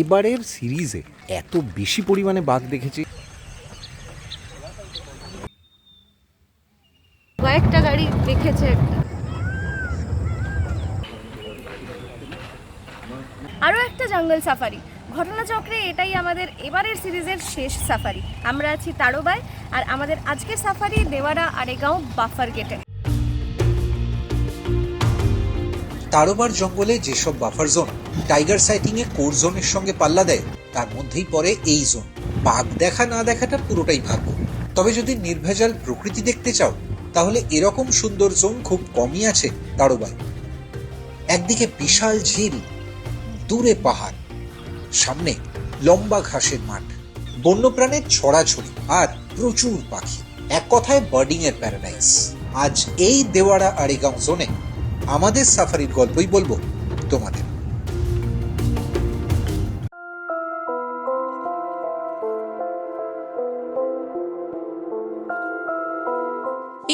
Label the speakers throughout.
Speaker 1: এবারের সিরিজে এত বেশি পরিমাণে বাঘ দেখেছি।
Speaker 2: কয়েকটা গাড়ি দেখেছে একটা। আরও একটা জঙ্গল সাফারি। ঘটনাচক্রে এটাই আমাদের এবারের সিরিজের শেষ সাফারি। আমরা আছি তাড়োবায় আর আমাদের আজকের সাফারি দেওয়ারা আরেগাঁও বাফার গেটে।
Speaker 3: তারোবার জঙ্গলে যেসব বাফার জোন টাইগার সাইটিং এ কোর জোনের সঙ্গে পাল্লা দেয়, তার মধ্যেই পড়ে এই জোন বাঘ দেখা না দেখাটা পুরোটাই ভাগ্য। তবে যদি নির্ভেজাল প্রকৃতি দেখতে চাও, তাহলে এরকম সুন্দর জোন খুব কমই আছে তারোবায়। একদিকে বিশাল ঝিল দূরে পাহাড়, সামনে লম্বা ঘাসের মাঠ, বন্যপ্রাণের ছড়াছড়ি আর প্রচুর পাখি। এক কথায় বার্ডিং এর প্যারাডাইস আজ এই দেওয়ারা আড়িগাঁও জোনে আমাদের সাফারির গল্পই বলব তোমাদের।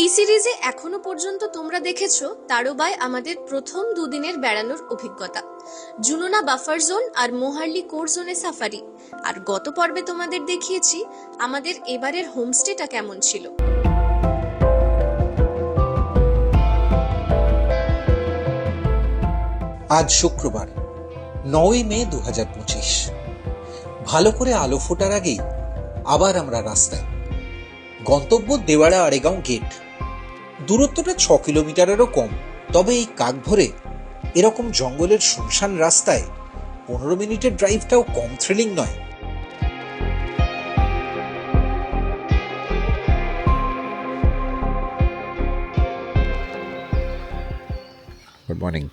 Speaker 4: এই সিরিজে এখনও পর্যন্ত তোমরা দেখেছ তারোবায় আমাদের প্রথম দুদিনের বেড়ানোর অভিজ্ঞতা। জুনোনা বাফার জোন আর মোহার্লি কোর জোনে সাফারি। আর গত পর্বে তোমাদের দেখিয়েছি আমাদের এবারের হোমস্টেটা কেমন ছিল।
Speaker 3: আজ শুক্রবার, নয়ই মে দু হাজার পঁচিশ। ভালো করে আলো ফোটার আগেই আবার আমরা রাস্তায়। গন্তব্য দেওয়াড়া আড়েগাঁও গেট। দূরত্বটা ছ কিলোমিটারেরও কম, তবে এই কাক ভরে এরকম জঙ্গলের শুনশান রাস্তায় পনেরো মিনিটের ড্রাইভটাও কম থ্রিলিং নয়।
Speaker 1: গুড মর্নিং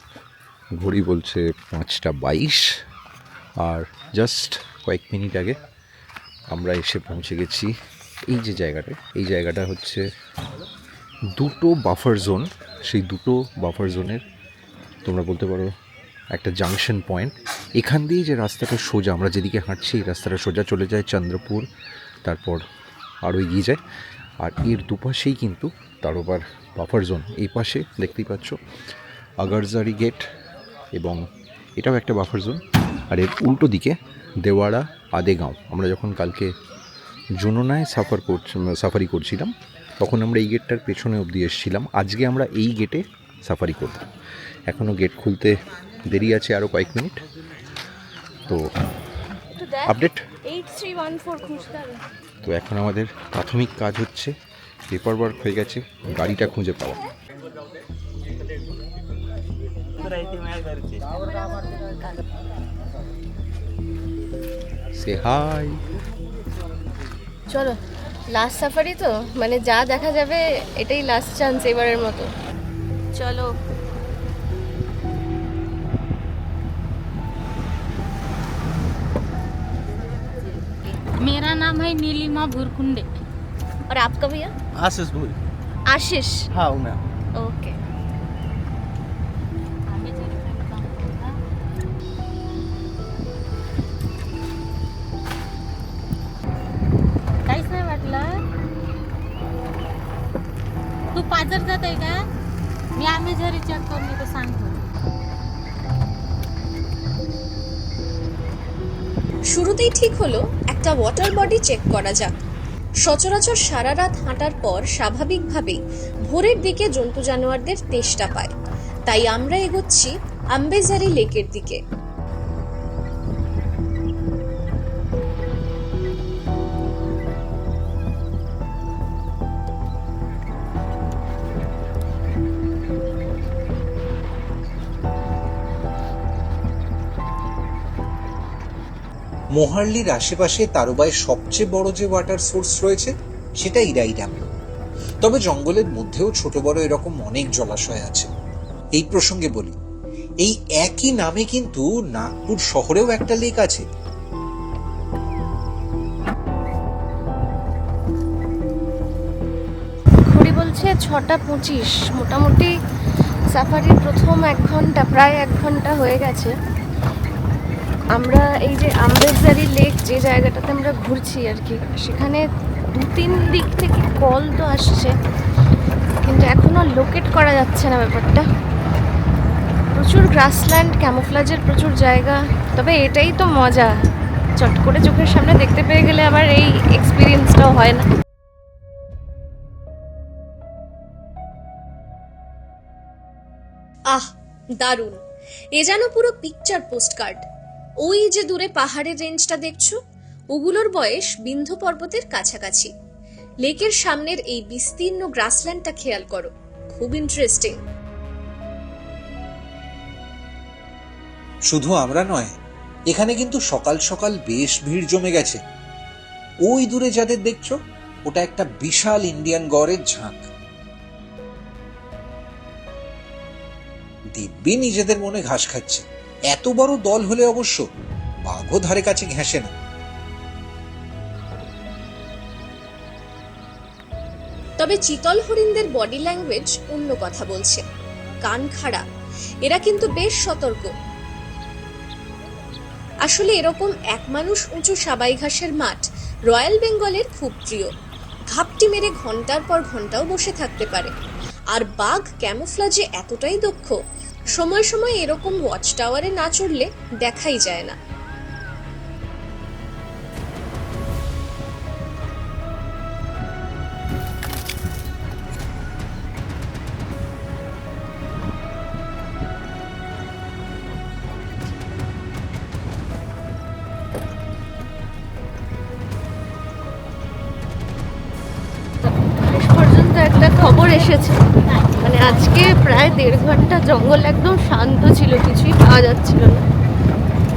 Speaker 1: ঘড়ি বলছে পাঁচটা বাইশ। আর জাস্ট কয়েক মিনিট আগে আমরা এসে পৌঁছে গেছি এই যে জায়গাটা এই জায়গাটা হচ্ছে দুটো বাফার জোন সেই দুটো বাফার জোনের তোমরা বলতে পারো একটা জাংশন পয়েন্ট এখান দিয়ে যে রাস্তাটা সোজা, আমরা যেদিকে হাঁটছি এই রাস্তাটা সোজা চলে যায় চন্দ্রপুর, তারপর আরও এগিয়ে যায়। আর এর দুপাশেই কিন্তু তারোবার বাফার জোন এই পাশে দেখতেই পাচ্ছ আগারজারি গেট এবং এটাও একটা বাফার জোন আর এর উল্টো দিকে দেওয়াড়া আদেগাঁও। আমরা যখন কালকে জুনোনায় সাফার করছি সাফারি করছিলাম তখন আমরা এই গেটটার পেছনে অবধি এসেছিলাম। আজকে আমরা এই গেটে সাফারি করব। এখনও গেট খুলতে দেরি আছে আরও কয়েক মিনিট। তো আপডেট তো এখন আমাদের প্রাথমিক কাজ হচ্ছে পেপার ওয়ার্ক হয়ে গেছে গাড়িটা খুঁজে পাওয়া। সে হাই
Speaker 2: চলো লাস্ট সাফারি তো মানে যা দেখা যাবে এটাই লাস্ট চান্স এবারের মতো চলো
Speaker 5: मेरा नाम है नीलिमा भुरकुंडे
Speaker 2: और आपका भैया
Speaker 6: आशीष भोई
Speaker 2: आशीष
Speaker 6: हाँ मैं
Speaker 2: ओके
Speaker 4: শুরুতেই ঠিক হলো, একটা ওয়াটার বডি চেক করা যাক। সচরাচর সারা রাত হাঁটার পর স্বাভাবিকভাবেই ভোরের দিকে জন্তু জানোয়ারদের তেষ্টা পায়। তাই আমরা এগোচ্ছি আম্বেজারি লেকের দিকে।
Speaker 3: মোহার্লির আশেপাশে তারোবায় সবচেয়ে বড় যে ওয়াটার সোর্স রয়েছে, সেটা ইরাই ড্যাম। তবে জঙ্গলের মধ্যেও ছোট বড় এরকম অনেক জলাশয় আছে। এই প্রসঙ্গে বলি, এই একই নামে কিন্তু নাগপুর শহরেও একটা লেক আছে।
Speaker 2: ঘড়ি বলছে ছটা পঁচিশ। মোটামুটি সাফারির প্রথম এক ঘণ্টা, প্রায় এক ঘণ্টা হয়ে গেছে। আমরা এই যে আম্বেজারি লেক যে জায়গাটাতে আমরা ঘুরছি আর কি, সেখানে দু তিন দিক থেকে কল তো আসছে, কিন্তু এখনও লোকেট করা যাচ্ছে না ব্যাপারটা। প্রচুর গ্রাসল্যান্ড ক্যামোফ্লাজের প্রচুর জায়গা, তবে এটাই তো মজা। চট করে চোখের সামনে দেখতে পেয়ে গেলে আবার এই এক্সপিরিয়েন্সটাও হয় না।
Speaker 4: আহ, দারুণ। এ যেন পুরো পিকচার পোস্টকার্ড ওই যে দূরে পাহাড়ের রেঞ্জটা দেখছ, ওগুলোর বয়স বিন্ধ্য পর্বতের কাছাকাছি। লেকের সামনের এই বিস্তীর্ণ গ্রাসল্যান্ডটা খেয়াল করো, খুব ইন্টারেস্টিং
Speaker 3: শুধু আমরা নয়, এখানে কিন্তু সকাল সকাল বেশ ভিড় জমে গেছে। ওই দূরে যাদের দেখছ, ওটা একটা বিশাল ইন্ডিয়ান গড়ের ঝাঁক। দিব্যি নিজেদের মনে ঘাস খাচ্ছে। এত বড় দল হলে অবশ্য বাঘও ধারে কাছে ঘেঁষে না।
Speaker 4: তবে চিতল হরিণদের বডি ল্যাঙ্গুয়েজ অন্য কথা বলছে। কান খাড়া, এরা কিন্তু বেশ সতর্ক। আসলে এরকম এক মানুষ উঁচু সাবাই ঘাসের মাঠ রয়্যাল বেঙ্গলের খুব প্রিয়। ঘাপটি মেরে ঘণ্টার পর ঘন্টাও বসে থাকতে পারে। আর বাঘ ক্যামোফ্লাজে এতটাই দক্ষ সময় সময় এরকম ওয়াচ টাওয়ারে না চড়লে দেখাই যায় না।
Speaker 2: পর্যন্ত একটা খবর এসেছে। আজকে প্রায় দেড় ঘণ্টা জঙ্গল একদম শান্ত ছিল, কিছুই পাওয়া যাচ্ছিল না।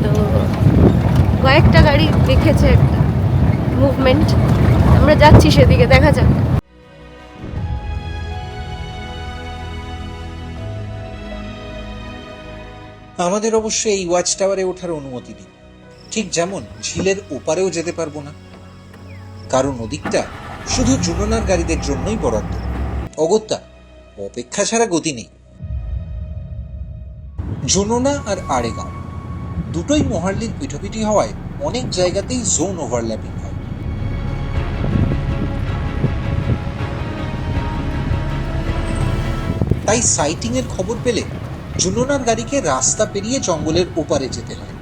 Speaker 2: তো কয়েকটা গাড়ি দেখেছে একটা মুভমেন্ট আমরা যাচ্ছি সেদিকে, দেখা যাক।
Speaker 3: আমাদের অবশ্য এই ওয়াচ টাওয়ারে ওঠার অনুমতি নেই। ঠিক যেমন ঝিলের ওপারেও যেতে পারব না। কারণ ওদিকটা শুধু জুননার গাড়িদের জন্যই বরাদ্দ। অগত্যা অপেক্ষা ছাড়া গতি নেই। জুননা আর আড়েগাঁও দুটোই মহার্লির পিঠোপিঠি হওয়ায় অনেক জায়গাতেই জোন ওভারল্যাপিং হয়। তাই সাইটিং এর খবর পেলে জুননার গাড়িকে রাস্তা পেরিয়ে জঙ্গলের ওপারে যেতে হয়।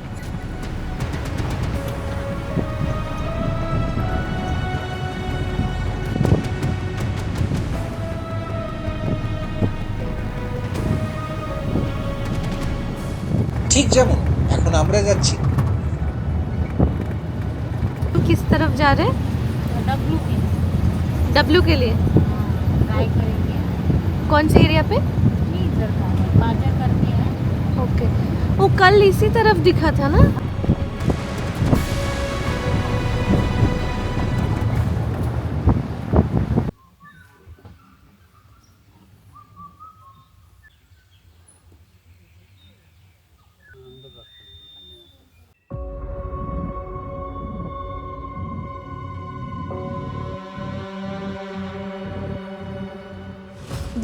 Speaker 3: ঠিক যেমন এখন আমরা যাচ্ছি
Speaker 2: किस तरफ जा रहे हैं
Speaker 5: डब्लू की
Speaker 2: डब्ल्यू के लिए
Speaker 5: ट्राई करेंगे
Speaker 2: कौन से एरिया पे
Speaker 5: नहीं इधर का है बाजा करते हैं
Speaker 2: ओके वो कल इसी तरफ दिखा था ना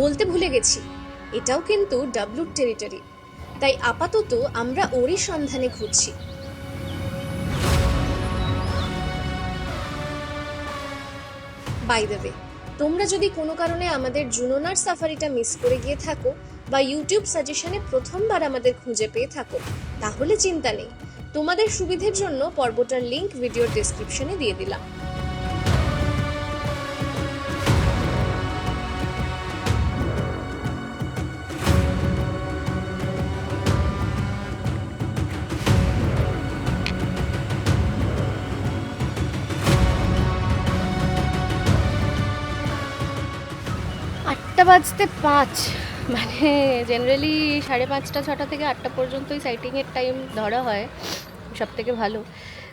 Speaker 4: বলতে ভুলে গেছি। এটাও কিন্তু ডাব্লুর টেরিটরি তাই আপাতত আমরা ওরই সন্ধানে ঘুরছি। বাই দ্য ওয়ে তোমরা যদি কোনো কারণে আমাদের জুনোনার সাফারিটা মিস করে গিয়ে থাকো বা ইউটিউব সাজেশনে প্রথমবার আমাদের খুঁজে পেয়ে থাকো, তাহলে চিন্তা নেই। তোমাদের সুবিধের জন্য পর্বটার লিংক ভিডিওর ডেসক্রিপশনে দিয়ে দিলাম।
Speaker 2: বাজতে পাঁচ। মানে জেনারেলি সাড়ে পাঁচটা, ছটা থেকে আটটা পর্যন্তই সাইটিংয়ের টাইম ধরা হয় সব থেকে ভালো।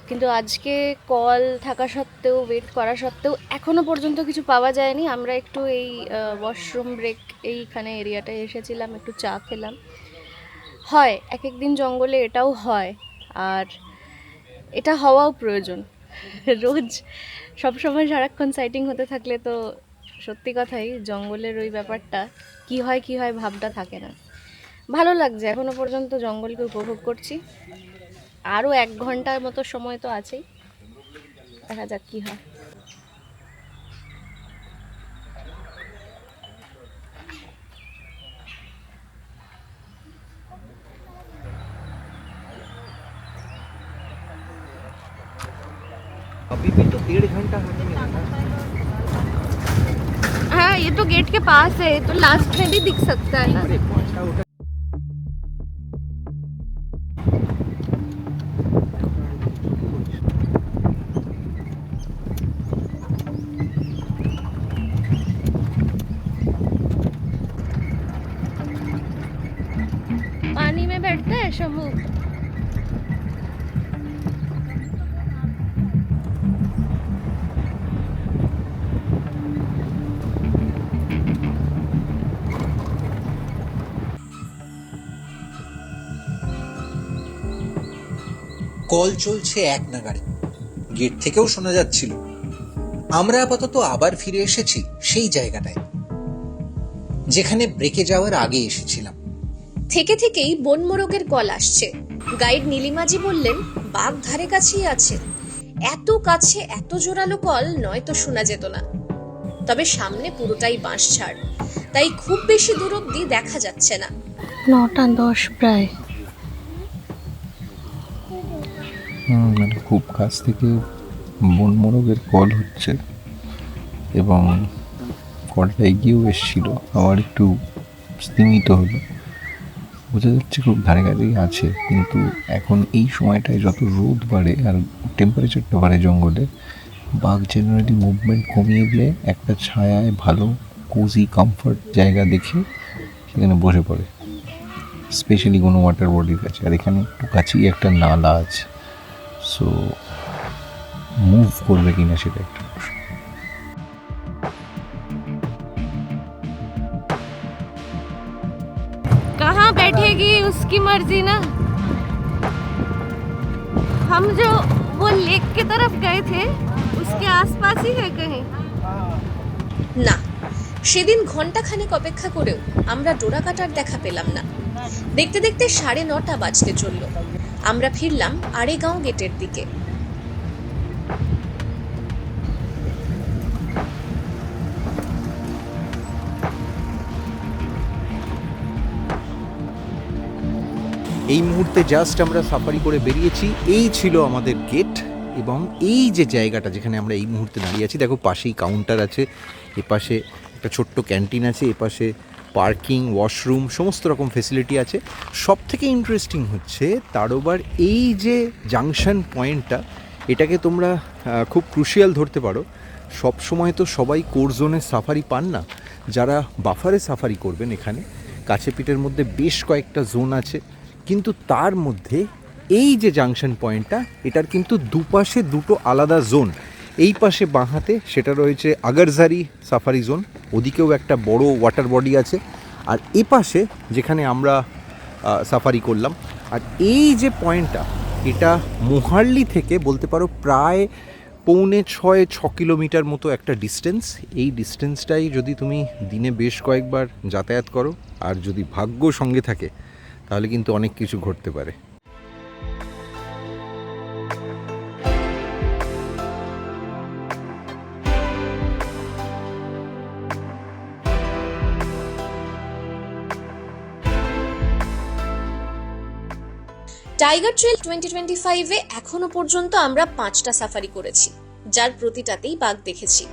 Speaker 2: কিন্তু আজকে কল থাকা সত্ত্বেও ওয়েট করা সত্ত্বেও এখনও পর্যন্ত কিছু পাওয়া যায়নি। আমরা একটু এই ওয়াশরুম ব্রেক এইখানে এরিয়াটায় এসেছিলাম, একটু চা খেলাম। হয় এক এক দিন জঙ্গলে এটাও হয়। আর এটা হওয়াও প্রয়োজন। রোজ সবসময় সারাক্ষণ সাইটিং হতে থাকলে তো সত্যি কথাই জঙ্গলের ওই ব্যাপারটা কি হয় কি হয় ভাবটা থাকে না। ভালো লাগছে, এখনও পর্যন্ত জঙ্গলকে উপভোগ করছি। আরও এক ঘণ্টার মতো সময় তো আছেই। দেখা যাক কী হয়।
Speaker 1: अभी भी तो डेढ़ घंटा
Speaker 2: हमें ये तो गेट के पास है तो लास्ट में भी दिख सकता है। ना पानी में बैठता है शंभू?
Speaker 3: কল চলছে এক নাগাড়ে। গেট থেকেও শোনা যাচ্ছিল আমরা আপাতত আবার ফিরে এসেছি সেই জায়গাটায় যেখানে ব্রেকে যাওয়ার আগে এসেছিলাম।
Speaker 4: থেকে থেকেই বন মোরগের কল আসছে। গাইড নীলিমাজি বললেন বাঘ ধারে কাছেই আছে। এত কাছে এত জোরালো কল নয়তো শোনা যেত না। তবে সামনে পুরোটাই বাঁশ ছাড় তাই খুব বেশি দূর অব্দি দেখা যাচ্ছে না।
Speaker 2: নটা দশ প্রায়।
Speaker 1: মানে খুব কাছ থেকে বন মোরগের কল হচ্ছে এবং কলটা এগিয়েও এসেছিল, আবার একটু স্তীমিত হলো। বোঝা যাচ্ছে খুব ধারে কাছেই আছে, কিন্তু এখন এই সময়টায় যত রোদ বাড়ে আর টেম্পারেচারটা বাড়ে জঙ্গলে, বাঘ জেনারেলি মুভমেন্ট কমিয়ে দিয়ে একটা ছায়ায় ভালো কোজি কমফর্ট জায়গা দেখে সেখানে বসে পড়ে স্পেশালি কোনো ওয়াটার বডির কাছে। আর এখানে একটু কাছেই একটা নালা আছে। সো মুভ করবে কিনা সেটা একটা প্রশ্ন।
Speaker 2: कहाँ बैठेगी उसकी मर्जी ना हम जो वो लेक की तरफ गए थे उसके आसपास ही है कहीं
Speaker 4: না সেদিন ঘন্টাখানেক অপেক্ষা করেও আমরা ডোরা কাটার দেখা পেলাম না দেখতে দেখতে সাড়ে নটা বাজতে চলল আমরা ফিরলাম আড়েগাঁও গেটের দিকে।
Speaker 1: এই মুহূর্তে জাস্ট আমরা সাফারি করে বেরিয়েছি। এই ছিল আমাদের গেট এবং এই যে জায়গাটা যেখানে আমরা এই মুহূর্তে দাঁড়িয়ে আছি, দেখো পাশেই কাউন্টার আছে, এপাশে একটা ছোট্ট ক্যান্টিন আছে, এপাশে পার্কিং, ওয়াশরুম, সমস্ত রকম ফেসিলিটি আছে। সব থেকে ইন্টারেস্টিং হচ্ছে তারোবার এই যে জাংশন পয়েন্টটা এটাকে তোমরা খুব ক্রুশিয়াল ধরতে পারো। সব সময় তো সবাই কোর জোনে সাফারি পান না। যারা বাফারে সাফারি করবেন এখানে, কাছে পিঠের মধ্যে বেশ কয়েকটা জোন আছে। কিন্তু তার মধ্যে এই যে জাংশন পয়েন্টটা এটার কিন্তু দুপাশে দুটো আলাদা জোন এই পাশে বাঁহাতে সেটা রয়েছে আগারজারি সাফারি জোন ওদিকেও একটা বড় ওয়াটার বডি আছে। আর এ পাশে যেখানে আমরা সাফারি করলাম, আর এই যে পয়েন্টটা এটা মোহার্লি থেকে বলতে পারো প্রায় পৌনে ছয়, ছ কিলোমিটার মতো একটা ডিস্টেন্স এই ডিস্টেন্সটাই যদি তুমি দিনে বেশ কয়েকবার যাতায়াত করো, আর যদি ভাগ্য সঙ্গে থাকে, তাহলে কিন্তু অনেক কিছু ঘটতে পারে।
Speaker 4: টাইগার ট্রেল টোয়েন্টি টোয়েন্টি ফাইভে এখনও পর্যন্ত আমরা পাঁচটা সাফারি করেছি, যার প্রতিটাতেই বাঘ দেখেছি।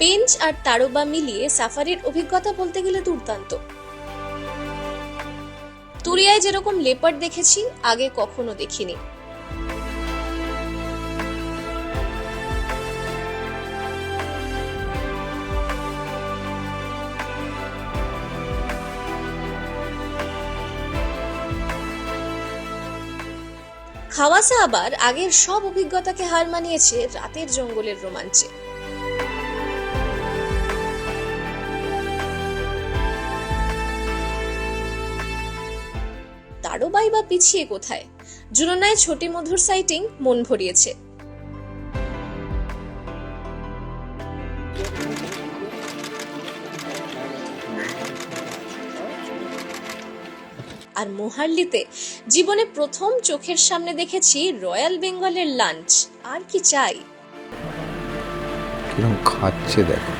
Speaker 4: পেঞ্চ আর তারোবা মিলিয়ে সাফারির অভিজ্ঞতা বলতে গেলে দুর্দান্ত। তুরিয়ায় যেরকম লেপার্ড দেখেছি, আগে কখনো দেখিনি। খাওয়াসা আবার আগের সব অভিজ্ঞতাকে হার মানিয়েছে রাতের জঙ্গলের রোমাঞ্চে। তারও বাই বা পিছিয়ে কোথায়? জুলনায় ছোটি মধুর সাইটিং মন ভরিয়েছে। আর মোহার্লিতে জীবনে প্রথম চোখের সামনে দেখেছি রয়্যাল বেঙ্গলের লাঞ্চ। আর কি চাই?
Speaker 1: খাচ্ছে দেখো।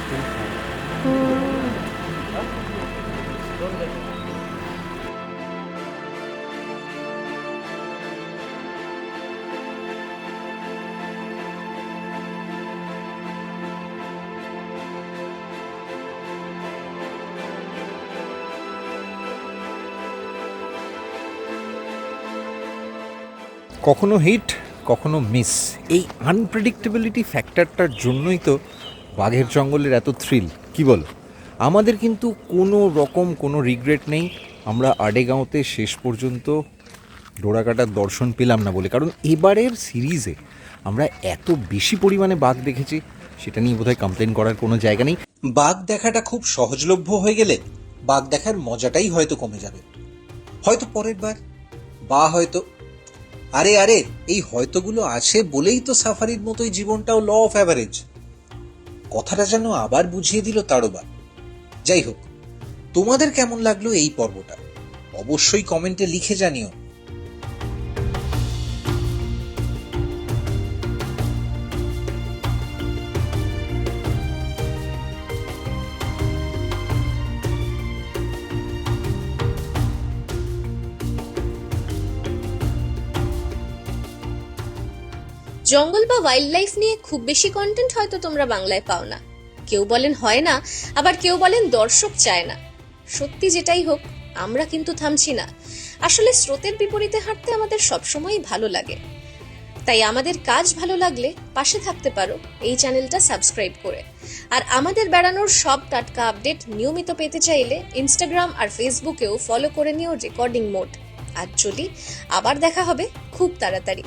Speaker 1: কখনো হিট কখনো মিস এই আনপ্রেডিক্টেবিলিটি ফ্যাক্টরটার জন্যই তো বাঘের জঙ্গলের এত থ্রিল কি বল? আমাদের কিন্তু কোনো রকম কোনো রিগ্রেট নেই। আমরা আডেগাঁওতে শেষ পর্যন্ত ডোরাকাটার দর্শন পেলাম না বলে। কারণ এবারের সিরিজে আমরা এত বেশি পরিমাণে বাঘ দেখেছি, সেটা নিয়ে বোধহয় কমপ্লেন করার কোনো জায়গা নেই।
Speaker 3: বাঘ দেখাটা খুব সহজলভ্য হয়ে গেলে বাঘ দেখার মজাটাই হয়তো কমে যাবে। হয়তো পরের বার, বা হয়তো আরে আরে, এই হয়তোগুলো আছে বলেই তো সাফারির মতোই জীবনটাও ল অফ অ্যাভারেজ কথাটা যেন আবার বুঝিয়ে দিল তারোবা যাই হোক, তোমাদের কেমন লাগল এই পর্বটা? অবশ্যই কমেন্টে লিখে জানিও।
Speaker 4: জঙ্গল বা ওয়াইল্ড লাইফ নিয়ে খুব বেশি কন্টেন্ট হয়তো তোমরা বাংলায় পাও না। কেউ বলেন হয় না, আবার কেউ বলেন দর্শক চায় না। সত্যি যেটাই হোক, আমরা কিন্তু থামছি না। আসলে স্রোতের বিপরীতে হাঁটতে আমাদের সবসময়ই ভালো লাগে। তাই আমাদের কাজ ভালো লাগলে পাশে থাকতে পারো এই চ্যানেলটা সাবস্ক্রাইব করে। আর আমাদের বেড়ানোর সব টাটকা আপডেট নিয়মিত পেতে চাইলে ইনস্টাগ্রাম আর ফেসবুকেও ফলো করে নিও রেকর্ডিং মোড আর চলি, আবার দেখা হবে খুব তাড়াতাড়ি।